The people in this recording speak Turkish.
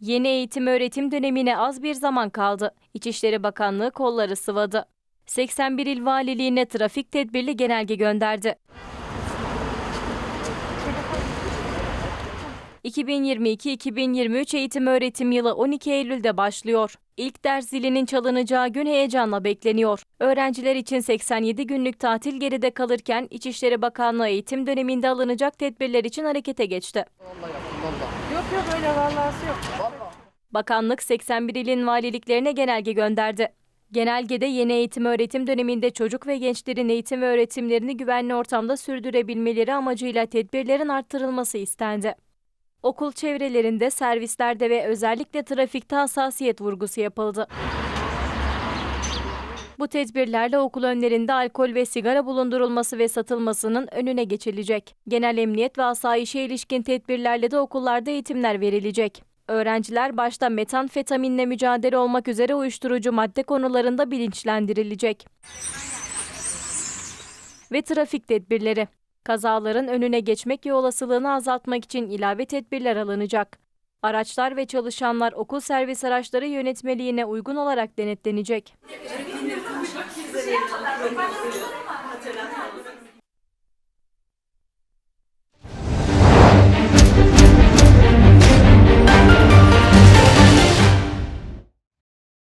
Yeni eğitim öğretim dönemine az bir zaman kaldı. İçişleri Bakanlığı kolları sıvadı. 81 il valiliğine trafik tedbirli genelge gönderdi. 2022-2023 eğitim öğretim yılı 12 Eylül'de başlıyor. İlk ders zilinin çalınacağı gün heyecanla bekleniyor. Öğrenciler için 87 günlük tatil geride kalırken İçişleri Bakanlığı eğitim döneminde alınacak tedbirler için harekete geçti. Yok yok öyle vallahi yok. Bakanlık 81 ilin valiliklerine genelge gönderdi. Genelgede yeni eğitim öğretim döneminde çocuk ve gençlerin eğitim ve öğretimlerini güvenli ortamda sürdürebilmeleri amacıyla tedbirlerin arttırılması istendi. Okul çevrelerinde, servislerde ve özellikle trafikte hassasiyet vurgusu yapıldı. Bu tedbirlerle okul önlerinde alkol ve sigara bulundurulması ve satılmasının önüne geçilecek. Genel emniyet ve asayişe ilişkin tedbirlerle de okullarda eğitimler verilecek. Öğrenciler başta metanfetaminle mücadele olmak üzere uyuşturucu madde konularında bilinçlendirilecek. Ve trafik tedbirleri. Kazaların önüne geçmek ve olasılığını azaltmak için ilave tedbirler alınacak. Araçlar ve çalışanlar okul servis araçları yönetmeliğine uygun olarak denetlenecek. Teşekkür ederim.